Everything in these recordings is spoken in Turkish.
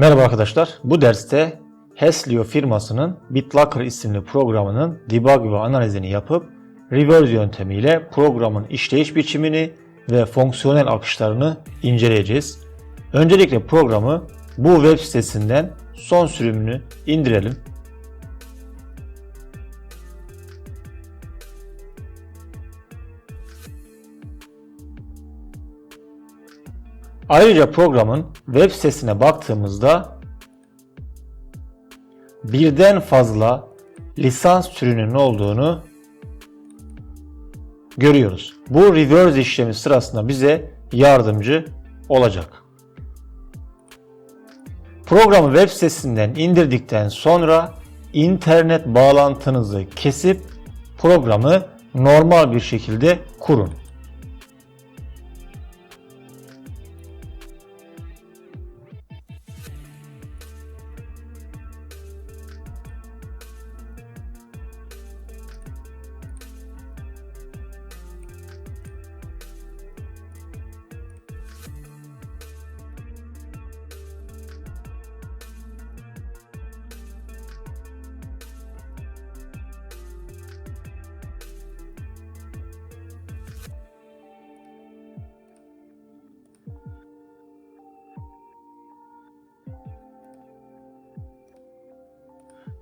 Merhaba arkadaşlar. Bu derste Heslio firmasının BitLocker isimli programının debug ve analizini yapıp reverse yöntemiyle programın işleyiş biçimini ve fonksiyonel akışlarını inceleyeceğiz. Öncelikle programı bu web sitesinden son sürümünü indirelim. Ayrıca programın web sitesine baktığımızda birden fazla lisans türünün olduğunu görüyoruz. Bu reverse işlemi sırasında bize yardımcı olacak. Programı web sitesinden indirdikten sonra internet bağlantınızı kesip programı normal bir şekilde kurun.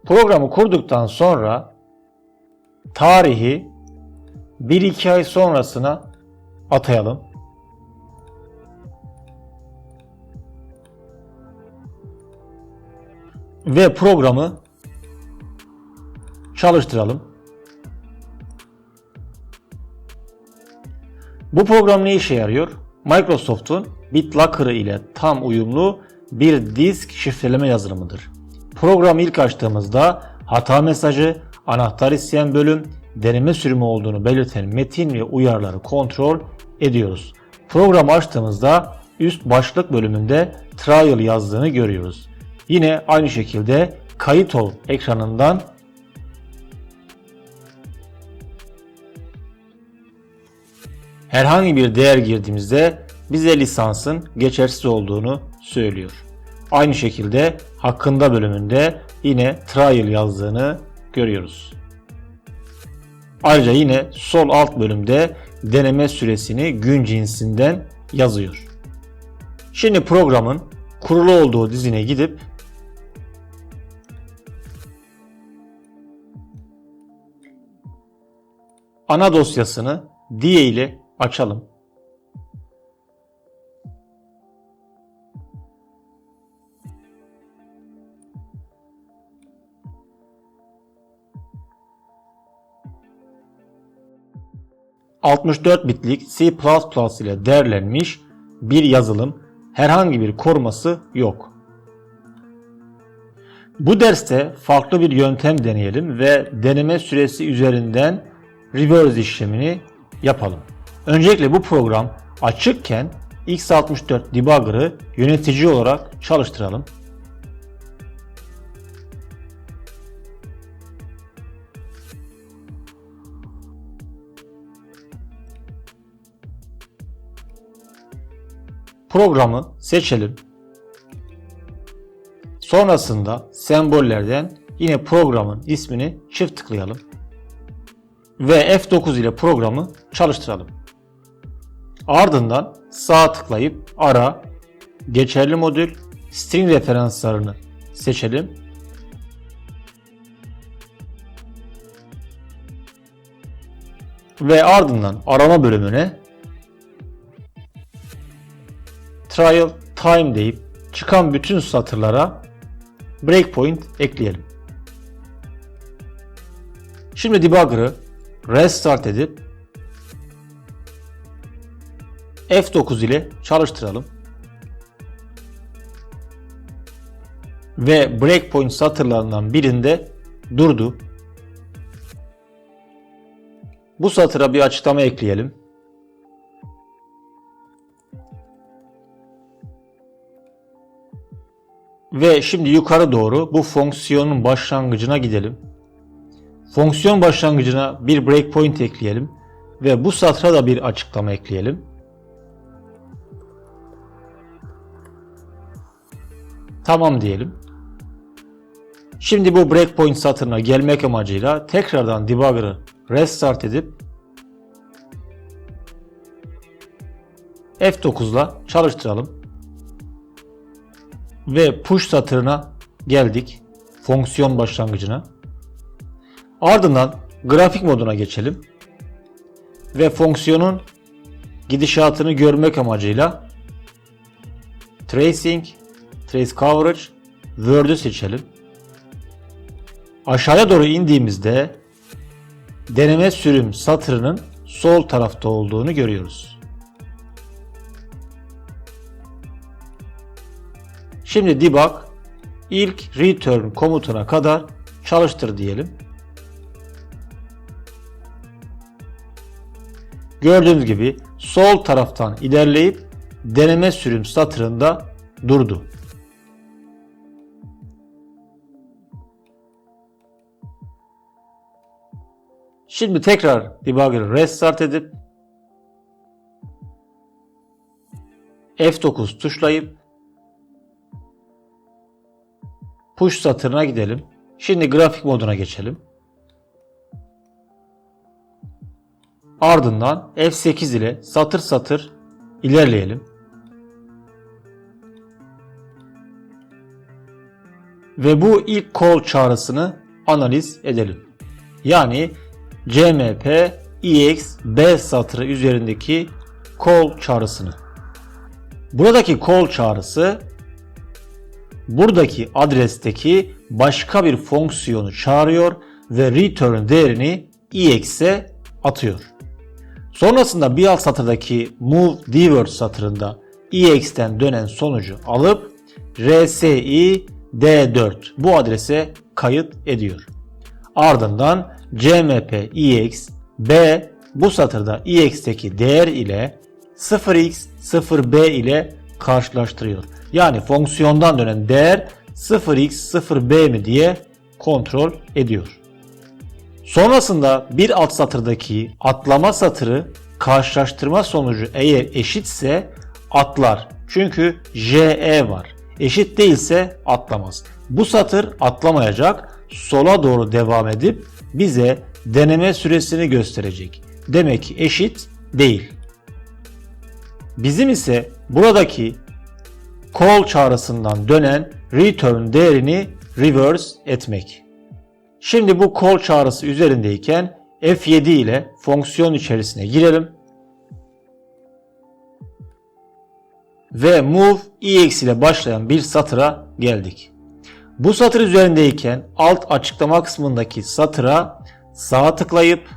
Programı kurduktan sonra tarihi 1-2 ay sonrasına atayalım. Ve programı çalıştıralım. Bu program ne işe yarıyor? Microsoft'un BitLocker'ı ile tam uyumlu bir disk şifreleme yazılımıdır. Programı ilk açtığımızda hata mesajı, anahtar isteyen bölüm, deneme sürümü olduğunu belirten metin ve uyarıları kontrol ediyoruz. Programı açtığımızda üst başlık bölümünde trial yazdığını görüyoruz. Yine aynı şekilde kayıt ol ekranından herhangi bir değer girdiğimizde bize lisansın geçersiz olduğunu söylüyor. Aynı şekilde hakkında bölümünde yine trial yazdığını görüyoruz. Ayrıca yine sol alt bölümde deneme süresini gün cinsinden yazıyor. Şimdi programın kurulu olduğu dizine gidip ana dosyasını diye ile açalım. ...64 bitlik C++ ile değerlenmiş bir yazılım herhangi bir koruması yok. Bu derste farklı bir yöntem deneyelim ve deneme süresi üzerinden reverse işlemini yapalım. Öncelikle bu program açıkken x64 debugger'ı yönetici olarak çalıştıralım. Programı seçelim. Sonrasında sembollerden yine programın ismini çift tıklayalım. Ve F9 ile programı çalıştıralım. Ardından sağ tıklayıp ara, geçerli modül, string referanslarını seçelim. Ve ardından arama bölümüne trial time deyip çıkan bütün satırlara breakpoint ekleyelim. Şimdi debugger'ı restart edip F9 ile çalıştıralım. Ve breakpoint satırlarından birinde durdu. Bu satıra bir açıklama ekleyelim. Ve şimdi yukarı doğru bu fonksiyonun başlangıcına gidelim. Fonksiyon başlangıcına bir breakpoint ekleyelim ve bu satıra da bir açıklama ekleyelim. Tamam diyelim. Şimdi bu breakpoint satırına gelmek amacıyla tekrardan debugger'ı restart edip F9'la çalıştıralım. Ve push satırına geldik. Fonksiyon başlangıcına. Ardından grafik moduna geçelim. Ve fonksiyonun gidişatını görmek amacıyla Tracing, Trace Coverage, Word'ü seçelim. Aşağıya doğru indiğimizde deneme sürüm satırının sol tarafta olduğunu görüyoruz. Şimdi debug ilk return komutuna kadar çalıştır diyelim. Gördüğünüz gibi sol taraftan ilerleyip deneme sürüm satırında durdu. Şimdi tekrar debugger'ı restart edip F9 tuşlayıp push satırına gidelim. Şimdi grafik moduna geçelim. Ardından F8 ile satır satır ilerleyelim. Ve bu ilk call çağrısını analiz edelim. Yani cmp ex b satırı üzerindeki call çağrısını. Buradaki call çağrısı buradaki adresteki başka bir fonksiyonu çağırıyor ve return değerini ex'e atıyor. Sonrasında bir alt satırdaki move dword satırında ex'ten dönen sonucu alıp rsi d4 bu adrese kayıt ediyor. Ardından cmp ex b bu satırda ex'teki değer ile 0x 0b ile karşılaştırıyor. Yani fonksiyondan dönen değer 0x 0b mi diye kontrol ediyor. Sonrasında bir alt satırdaki atlama satırı karşılaştırma sonucu eğer eşitse atlar. Çünkü JE var. Eşit değilse atlamaz. Bu satır atlamayacak. Sola doğru devam edip bize deneme süresini gösterecek. Demek ki eşit değil. Bizim ise buradaki call çağrısından dönen return değerini reverse etmek. Şimdi bu call çağrısı üzerindeyken F7 ile fonksiyon içerisine girelim. Ve move ex ile başlayan bir satıra geldik. Bu satır üzerindeyken alt açıklama kısmındaki satıra sağ tıklayıp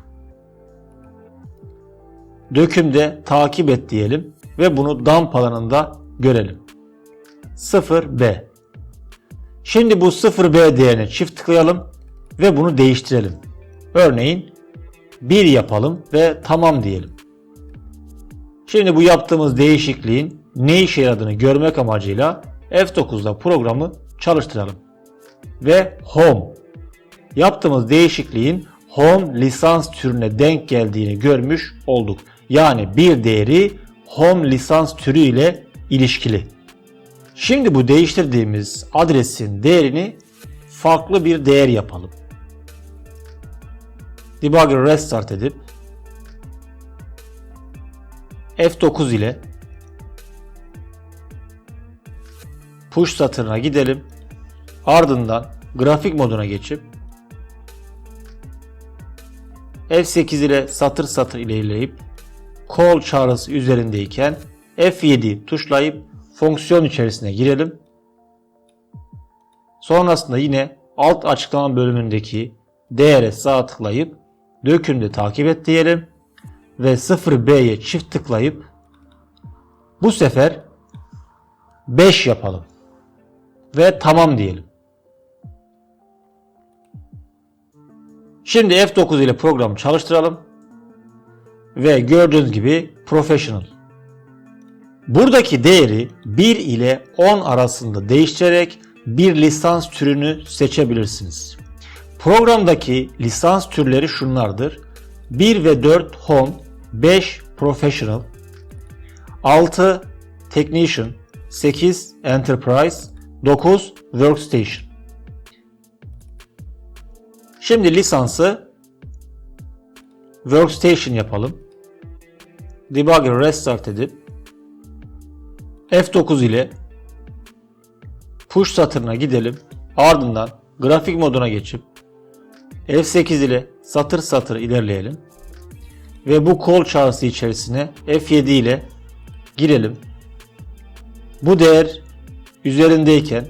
dökümde takip et diyelim ve bunu dump alanında görelim. 0b. Şimdi bu 0b değerine çift tıklayalım ve bunu değiştirelim. Örneğin 1 yapalım ve tamam diyelim. Şimdi bu yaptığımız değişikliğin ne işe yaradığını görmek amacıyla F9'da programı çalıştıralım. Ve Home. Yaptığımız değişikliğin Home lisans türüne denk geldiğini görmüş olduk. Yani bir değeri Home lisans türü ile ilişkili. Şimdi bu değiştirdiğimiz adresin değerini farklı bir değer yapalım. Debugger restart edip F9 ile push satırına gidelim. Ardından grafik moduna geçip F8 ile satır satır ilerleyip call çağrısı üzerindeyken F7 tuşlayıp fonksiyon içerisine girelim. Sonrasında yine alt açıklama bölümündeki değere sağ tıklayıp dökümde takip et diyelim ve 0B'ye çift tıklayıp bu sefer 5 yapalım ve tamam diyelim. Şimdi F9 ile programı çalıştıralım ve gördüğünüz gibi professional. Buradaki değeri 1 ile 10 arasında değiştirerek bir lisans türünü seçebilirsiniz. Programdaki lisans türleri şunlardır. 1 ve 4 Home, 5 Professional, 6 Technician, 8 Enterprise, 9 Workstation. Şimdi lisansı Workstation yapalım. Debugger restart edip F9 ile push satırına gidelim. Ardından grafik moduna geçip F8 ile satır satır ilerleyelim. Ve bu kol çağrısı içerisine F7 ile girelim. Bu değer üzerindeyken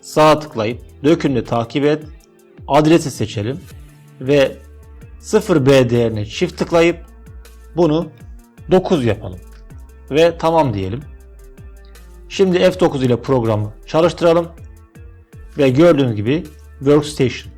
sağ tıklayıp dökümle takip et, adresi seçelim ve 0B değerine çift tıklayıp bunu 9 yapalım ve tamam diyelim. Şimdi F9 ile programı çalıştıralım ve gördüğünüz gibi Workstation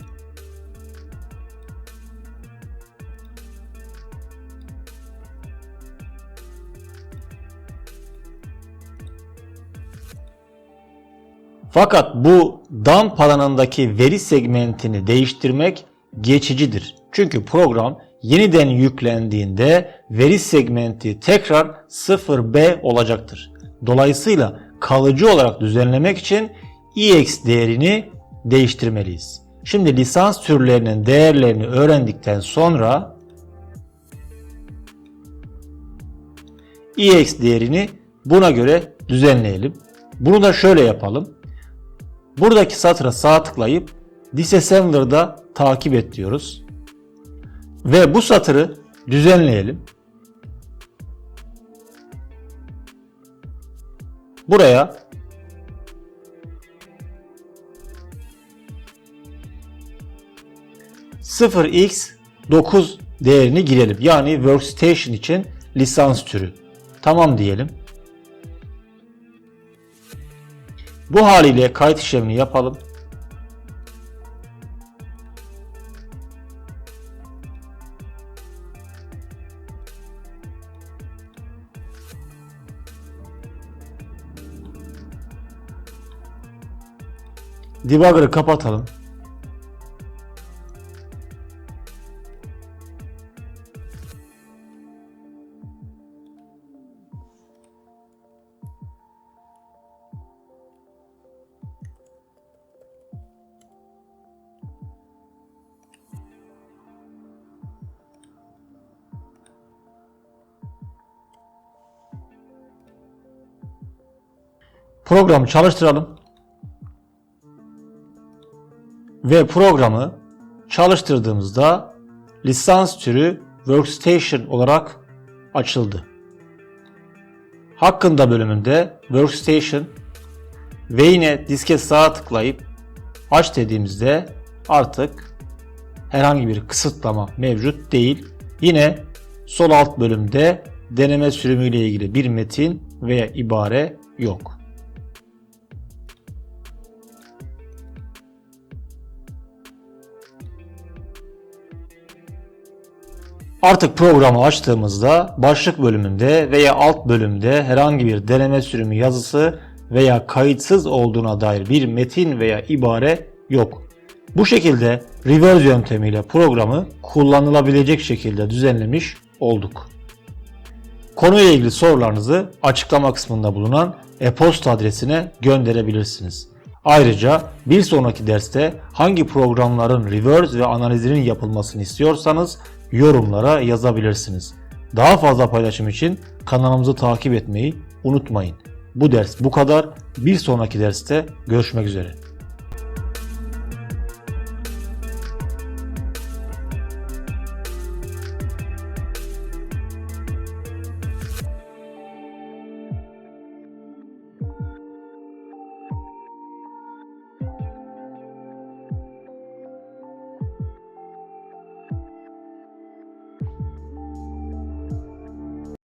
Fakat bu dump alanındaki veri segmentini değiştirmek geçicidir. Çünkü program yeniden yüklendiğinde veri segmenti tekrar 0B olacaktır. Dolayısıyla kalıcı olarak düzenlemek için EX değerini değiştirmeliyiz. Şimdi lisans türlerinin değerlerini öğrendikten sonra EX değerini buna göre düzenleyelim. Bunu da şöyle yapalım. Buradaki satıra sağ tıklayıp Disassembler'da takip et diyoruz. Ve bu satırı düzenleyelim. Buraya x 9 değerini girelim. Yani workstation için lisans türü. Tamam diyelim. Bu haliyle kayıt işlemini yapalım. Debugger'ı kapatalım. Programı çalıştıralım. Ve programı çalıştırdığımızda lisans türü Workstation olarak açıldı. Hakkında bölümünde Workstation ve yine diske sağ tıklayıp aç dediğimizde artık herhangi bir kısıtlama mevcut değil. Yine sol alt bölümde deneme sürümü ile ilgili bir metin veya ibare yok. Artık programı açtığımızda başlık bölümünde veya alt bölümde herhangi bir deneme sürümü yazısı veya kayıtsız olduğuna dair bir metin veya ibare yok. Bu şekilde reverse yöntemiyle programı kullanılabilecek şekilde düzenlemiş olduk. Konuyla ilgili sorularınızı açıklama kısmında bulunan e-posta adresine gönderebilirsiniz. Ayrıca bir sonraki derste hangi programların reverse ve analizinin yapılmasını istiyorsanız yorumlara yazabilirsiniz. Daha fazla paylaşım için kanalımızı takip etmeyi unutmayın. Bu ders bu kadar. Bir sonraki derste görüşmek üzere.